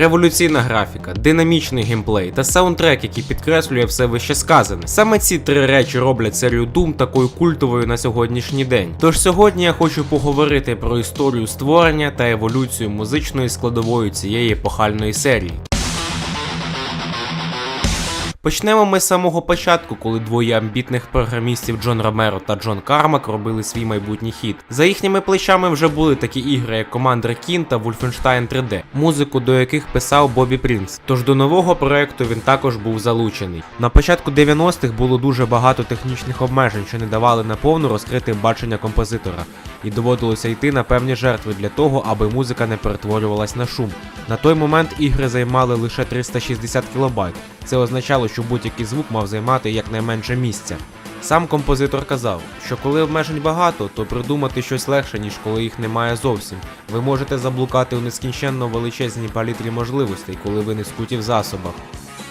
революційна графіка, динамічний геймплей та саундтрек, який підкреслює все вище сказане. Саме ці три речі роблять серію Doom такою культовою на сьогоднішній день. Тож сьогодні я хочу поговорити про історію створення та еволюцію музичної складової цієї епохальної серії. Почнемо ми з самого початку, коли двоє амбітних програмістів Джон Ромеро та Джон Кармак робили свій майбутній хіт. За їхніми плечами вже були такі ігри, як Commander Keen та Wolfenstein 3D, музику до яких писав Бобі Прінц. Тож до нового проекту він також був залучений. На початку 90-х було дуже багато технічних обмежень, що не давали наповну розкрити бачення композитора, і доводилося йти на певні жертви для того, аби музика не перетворювалась на шум. На той момент ігри займали лише 360 кБ. Це означало, що будь-який звук мав займати якнайменше місця. Сам композитор казав, що коли обмежень багато, то придумати щось легше, ніж коли їх немає зовсім. Ви можете заблукати у нескінченно величезній палітрі можливостей, коли ви не скуті в засобах.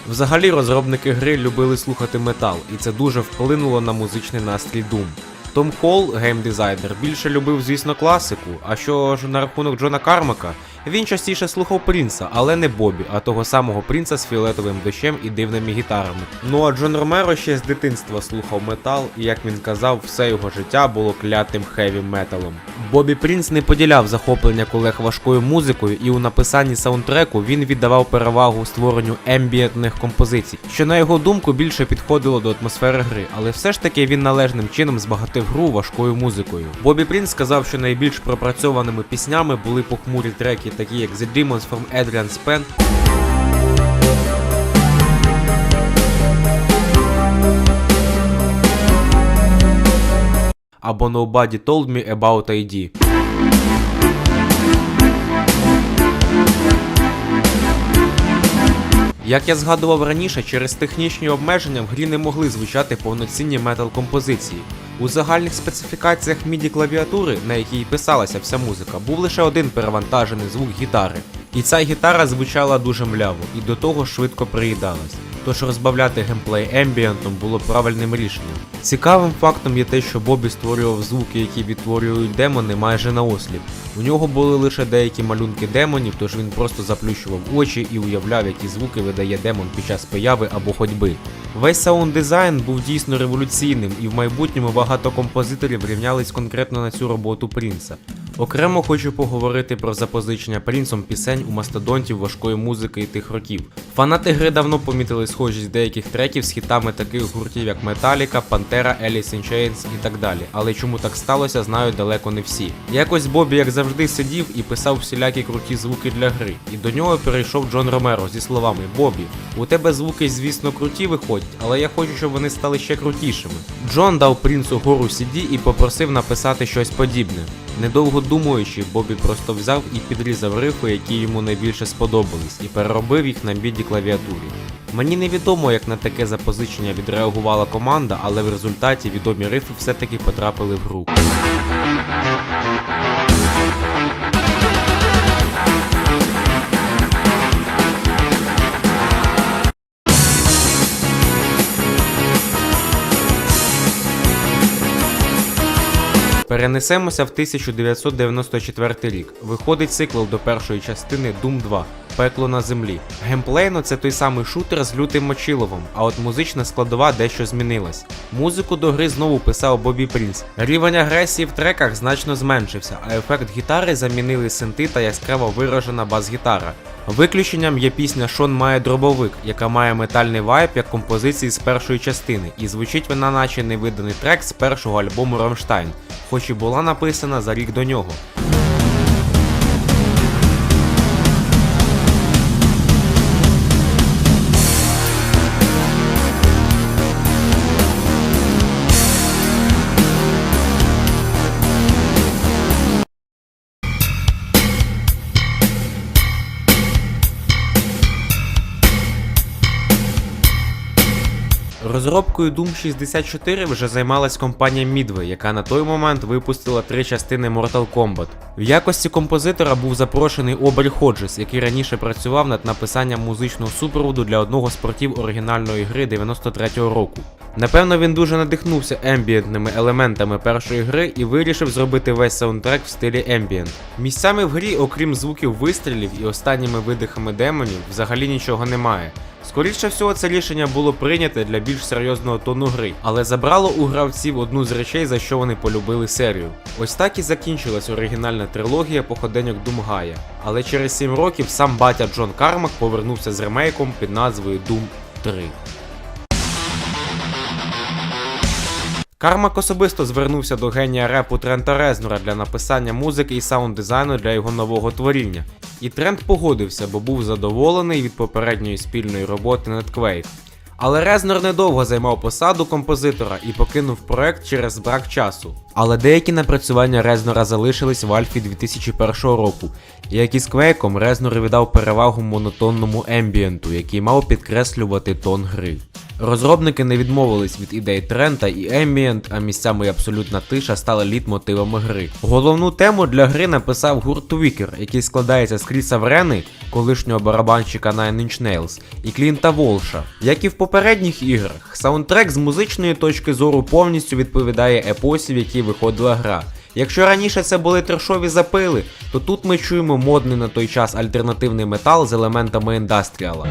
Взагалі розробники гри любили слухати метал, і це дуже вплинуло на музичний настрій Doom. Том Холл, геймдизайнер, більше любив, звісно, класику. А що ж на рахунок Джона Кармака, він частіше слухав Принца, але не Бобі, а того самого принца з фіолетовим дощем і дивними гітарами. Ну а Джон Ромеро ще з дитинства слухав метал, і як він казав, все його життя було клятим хеві металом. Бобі Принц не поділяв захоплення колег важкою музикою, і у написанні саундтреку він віддавав перевагу створенню ембієнтних композицій, що на його думку більше підходило до атмосфери гри, але все ж таки він належним чином збагатив гру важкою музикою. Бобі Принц сказав, що найбільш пропрацьованими піснями були похмурі треки, такі як The Demons from Adrian Span або Nobody Told Me About ID. Як я згадував раніше, через технічні обмеження в грі не могли звучати повноцінні метал-композиції. У загальних специфікаціях MIDI клавіатури, на якій писалася вся музика, був лише один перевантажений звук гітари. І ця гітара звучала дуже мляво і до того швидко приїдалась. Тож розбавляти геймплей ембієнтом було правильним рішенням. Цікавим фактом є те, що Бобі створював звуки, які відтворюють демони майже на осліп. У нього були лише деякі малюнки демонів, тож він просто заплющував очі і уявляв, які звуки видає демон під час появи або ходьби. Весь саунд дизайн був дійсно революційним, і в майбутньому багато композиторів рівнялись конкретно на цю роботу Принца. Окремо хочу поговорити про запозичення принцом пісень у мастодонтів важкої музики і тих років. Фанати гри давно помітили схожість деяких треків з хітами таких гуртів, як Metallica, Pantera, Alice in Chains і так далі. Але чому так сталося, знають далеко не всі. Якось Бобі, як завжди, сидів і писав всілякі круті звуки для гри. І до нього перейшов Джон Ромеро зі словами: Бобі, у тебе звуки, звісно, круті виходять, але я хочу, щоб вони стали ще крутішими. Джон дав принцу гору CD і попросив написати щось подібне. Недовго думаючи, Бобі просто взяв і підрізав рифи, які йому найбільше сподобались, і переробив їх на біді клавіатурі. Мені невідомо, як на таке запозичення відреагувала команда, але в результаті відомі рифи все-таки потрапили в гру. Перенесемося в 1994 рік. Виходить сиквел до першої частини Doom 2 Пекло на землі. Геймплейно це той самий шутер з лютим мочиловом, а от музична складова дещо змінилась. Музику до гри знову писав Бобі Прінс. Рівень агресії в треках значно зменшився, а ефект гітари замінили синти та яскраво виражена бас-гітара. Виключенням є пісня Шон має дробовик, яка має метальний вайб як композиції з першої частини, і звучить вона наче невиданий трек з першого альбому Ромштайн, хоч і була написана за рік до нього. Розробкою Doom 64 вже займалась компанія Midway, яка на той момент випустила три частини Mortal Kombat. В якості композитора був запрошений Обер Ходжес, який раніше працював над написанням музичного супроводу для одного з портів оригінальної гри 93-го року. Напевно, він дуже надихнувся ембієнтними елементами першої гри і вирішив зробити весь саундтрек в стилі ембієнт. Місцями в грі, окрім звуків вистрілів і останніми видихами демонів, взагалі нічого немає. Скоріше всього, це рішення було прийняте для більш серйозного тону гри, але забрало у гравців одну з речей, за що вони полюбили серію. Ось так і закінчилась оригінальна трилогія походеньок Думгая. Але через 7 років сам батя Джон Кармак повернувся з ремейком під назвою Doom 3. Кармак особисто звернувся до генія репу Трента Резнора для написання музики і саунд-дизайну для його нового творіння. І Трент погодився, бо був задоволений від попередньої спільної роботи над Quake. Але Резнор недовго займав посаду композитора і покинув проект через брак часу. Але деякі напрацювання Резнора залишились в Альфі 2001 року, як і з Квейком, Резнор віддав перевагу монотонному ембієнту, який мав підкреслювати тон гри. Розробники не відмовились від ідей Трента і ембієнт, а місцями абсолютна тиша стали літ-мотивами гри. Головну тему для гри написав гурт Твікер, який складається з Кріса Врени, колишнього барабанщика Nine Inch Nails, і Клінта Волша. Як і в попередніх іграх, саундтрек з музичної точки зору повністю відповідає епосі, в якій виходила гра. Якщо раніше це були трешові запили, то тут ми чуємо модний на той час альтернативний метал з елементами індастріала.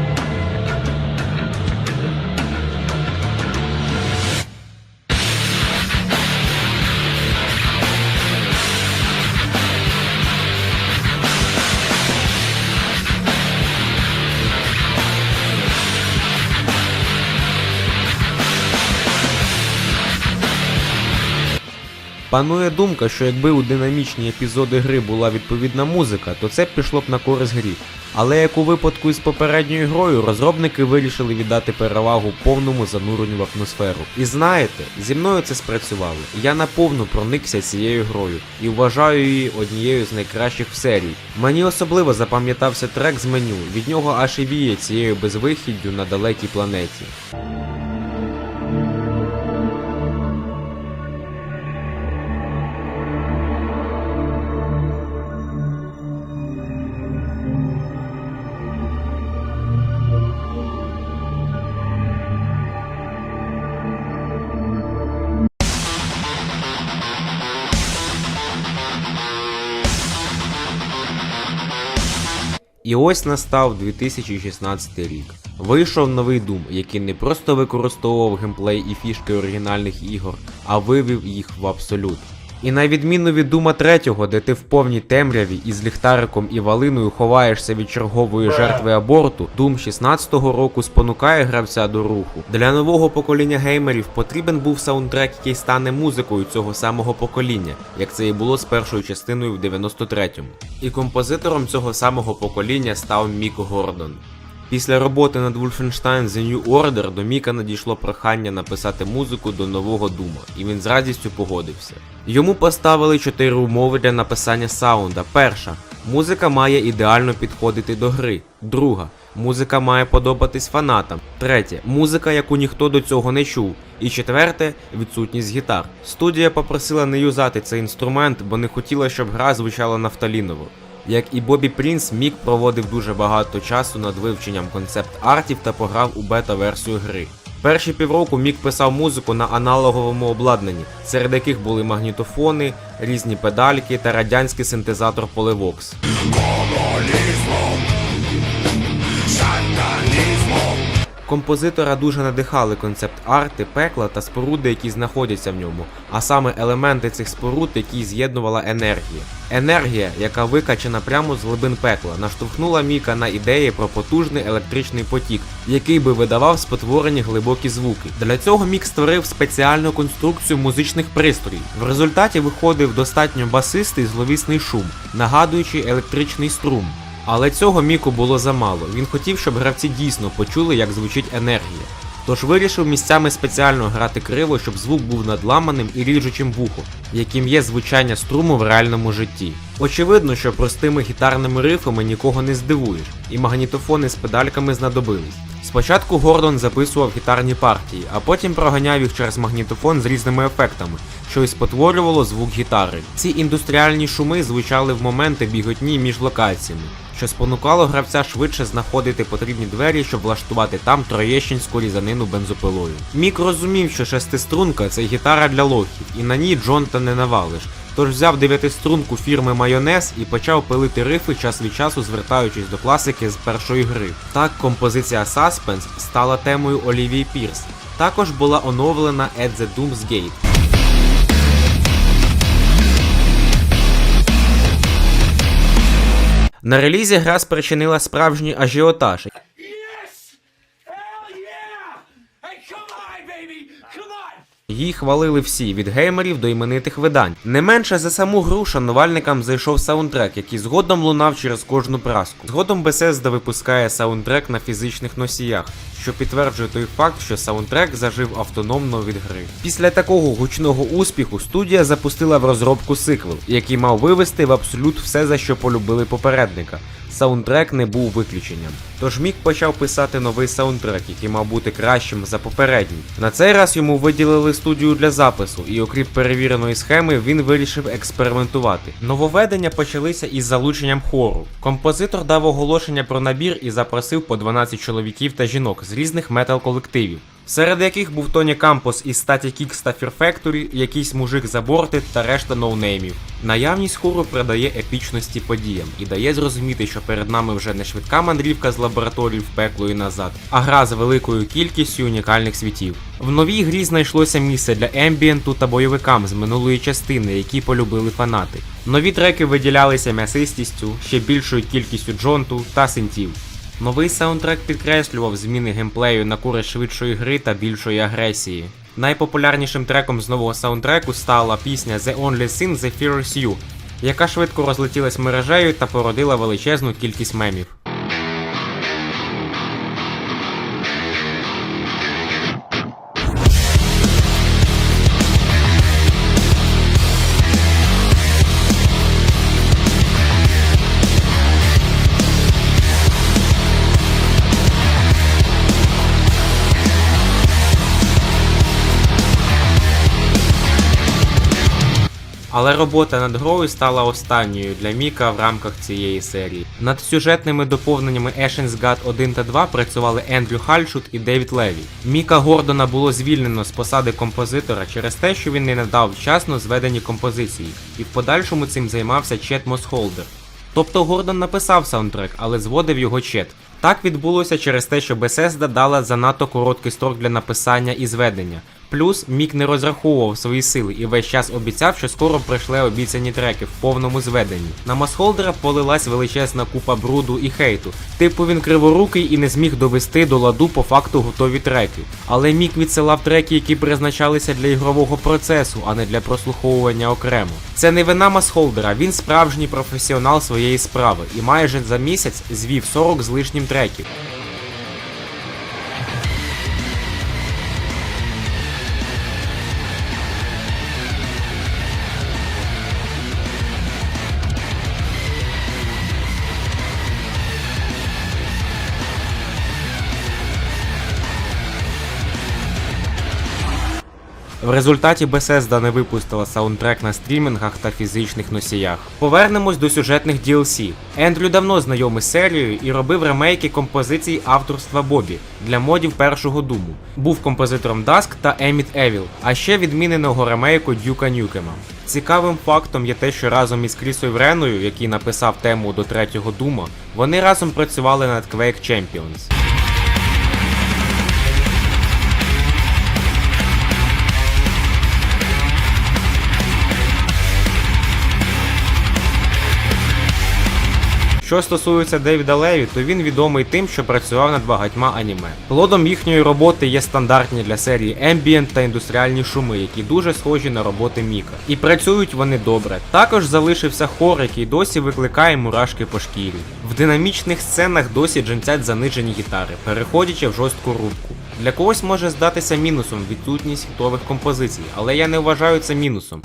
Панує думка, що якби у динамічні епізоди гри була відповідна музика, то це пішло б на користь грі. Але як у випадку із попередньою грою, розробники вирішили віддати перевагу повному зануренню в атмосферу. І знаєте, зі мною це спрацювало. Я наповну проникся цією грою і вважаю її однією з найкращих в серії. Мені особливо запам'ятався трек з меню, від нього аж і віє цією безвихіддю на далекій планеті. І ось настав 2016 рік. Вийшов новий Doom, який не просто використовував геймплей і фішки оригінальних ігор, а вивів їх в абсолют. І на відміну від Дума 3, де ти в повній темряві із ліхтариком і валиною ховаєшся від чергової жертви аборту, Doom 16-го року спонукає гравця до руху. Для нового покоління геймерів потрібен був саундтрек, який стане музикою цього самого покоління, як це і було з першою частиною в 93-му. І композитором цього самого покоління став Мік Гордон. Після роботи над Wolfenstein The New Order до Міка надійшло прохання написати музику до нового Дума, і він з радістю погодився. Йому поставили чотири умови для написання саунда. Перша музика має ідеально підходити до гри. Друга музика має подобатись фанатам. Третє музика, яку ніхто до цього не чув. І четверте відсутність гітар. Студія попросила не юзати цей інструмент, бо не хотіла, щоб гра звучала нафталіново. Як і Бобі Прінс, Мік проводив дуже багато часу над вивченням концепт-артів та пограв у бета-версію гри. Перші півроку Мік писав музику на аналоговому обладнанні, серед яких були магнітофони, різні педальки та радянський синтезатор Polyvox. Композитора дуже надихали концепт-арти, пекла та споруди, які знаходяться в ньому, а саме елементи цих споруд, які з'єднувала енергія. Енергія, яка викачена прямо з глибин пекла, наштовхнула Міка на ідеї про потужний електричний потік, який би видавав спотворені глибокі звуки. Для цього Мік створив спеціальну конструкцію музичних пристроїв. В результаті виходив достатньо басистий зловісний шум, нагадуючи електричний струм. Але цього Міку було замало. Він хотів, щоб гравці дійсно почули, як звучить енергія. Тож вирішив місцями спеціально грати криво, щоб звук був надламаним і ріжучим вухо, яким є звучання струму в реальному житті. Очевидно, що простими гітарними рифами нікого не здивуєш, і магнітофони з педальками знадобились. Спочатку Гордон записував гітарні партії, а потім проганяв їх через магнітофон з різними ефектами, що й спотворювало звук гітари. Ці індустріальні шуми звучали в моменти біготні між локаціями, що спонукало гравця швидше знаходити потрібні двері, щоб влаштувати там троєщинську різанину бензопилою. Мік розумів, що шестиструнка це гітара для лохів, і на ній Джонта не навалиш. Тож взяв дев'ятиструнку фірми Майонез і почав пилити рифи час від часу, звертаючись до класики з першої гри. Так композиція Suspense стала темою Олівії Пірс. Також була оновлена At the Doom's На релізі гра спричинила справжній ажіотаж, Її хвалили всі від геймерів до іменитих видань. Не менше за саму гру шанувальникам зайшов саундтрек, який згодом лунав через кожну праску. Згодом Bethesda випускає саундтрек на фізичних носіях, що підтверджує той факт, що саундтрек зажив автономно від гри. Після такого гучного успіху студія запустила в розробку сиквел, який мав вивести в абсолют все, за що полюбили попередника. Саундтрек не був виключенням. Тож Мік почав писати новий саундтрек, який мав бути кращим за попередній. На цей раз йому виділили студію для запису, і окрім перевіреної схеми, він вирішив експериментувати. Нововведення почалися із залученням хору. Композитор дав оголошення про набір і запросив по 12 чоловіків та жінок з різних метал-колективів. Серед яких був Тоні Кампос із Static X та Factory, якийсь мужик з Aborted та решта ноунеймів. Наявність хору придає епічності подіям і дає зрозуміти, що перед нами вже не швидка мандрівка з лабораторії в пекло і назад, а гра з великою кількістю унікальних світів. В новій грі знайшлося місце для ембієнту та бойовикам з минулої частини, які полюбили фанати. Нові треки виділялися м'ясистістю, ще більшою кількістю джонту та синтів. Новий саундтрек підкреслював зміни геймплею на користь швидшої гри та більшої агресії. Найпопулярнішим треком з нового саундтреку стала пісня The Only Sin The Fears You, яка швидко розлетілась мережею та породила величезну кількість мемів. Але робота над грою стала останньою для Міка в рамках цієї серії. Над сюжетними доповненнями Ashen's God 1 та 2 працювали Ендрю Хальшут і Девід Леві. Міка Гордона було звільнено з посади композитора через те, що він не надав вчасно зведені композиції, і в подальшому цим займався Чет Мосхолдер. Тобто Гордон написав саундтрек, але зводив його Чет. Так відбулося через те, що Bethesda дала занадто короткий строк для написання і зведення. Плюс Мік не розраховував свої сили і весь час обіцяв, що скоро прийшли обіцяні треки в повному зведенні. На Масхолдера полилась величезна купа бруду і хейту. Типу він криворукий і не зміг довести до ладу по факту готові треки. Але Мік відсилав треки, які призначалися для ігрового процесу, а не для прослуховування окремо. Це не вина Масхолдера, він справжній професіонал своєї справи і майже за місяць звів 40 з лишнім треків. В результаті Bethesda не випустила саундтрек на стрімінгах та фізичних носіях. Повернемось до сюжетних DLC. Ендрю давно знайомий з серією і робив ремейки композицій авторства Бобі для модів першого думу. Був композитором Dusk та Emit Evil, а ще відміненого ремейку Дюка Нюкема. Цікавим фактом є те, що разом із Крісою Вреною, який написав тему до третього дума, вони разом працювали над Quake Champions. Що стосується Девіда Леві, то він відомий тим, що працював над багатьма аніме. Плодом їхньої роботи є стандартні для серії Ambient та індустріальні шуми, які дуже схожі на роботи Міка. І працюють вони добре. Також залишився хор, який досі викликає мурашки по шкірі. В динамічних сценах досі джинцять занижені гітари, переходячи в жорстку рубку. Для когось може здатися мінусом відсутність хітових композицій, але я не вважаю це мінусом.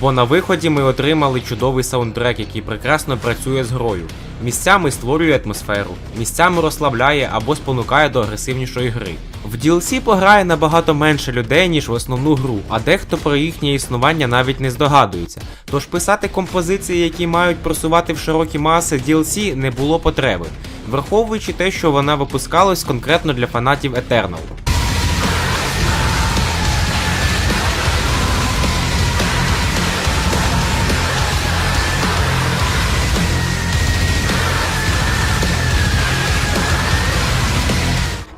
Бо на виході ми отримали чудовий саундтрек, який прекрасно працює з грою. Місцями створює атмосферу, місцями розслабляє або спонукає до агресивнішої гри. В DLC пограє набагато менше людей, ніж в основну гру, а дехто про їхнє існування навіть не здогадується. Тож писати композиції, які мають просувати в широкі маси DLC, не було потреби, враховуючи те, що вона випускалась конкретно для фанатів Eternal.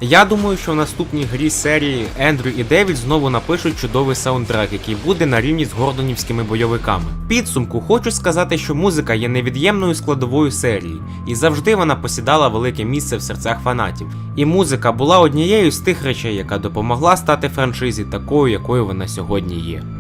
Я думаю, що в наступній грі серії Ендрю і Девід знову напишуть чудовий саундтрек, який буде на рівні з гордонівськими бойовиками. Підсумку хочу сказати, що музика є невід'ємною складовою серії, і завжди вона посідала велике місце в серцях фанатів. І музика була однією з тих речей, яка допомогла стати франшизі такою, якою вона сьогодні є.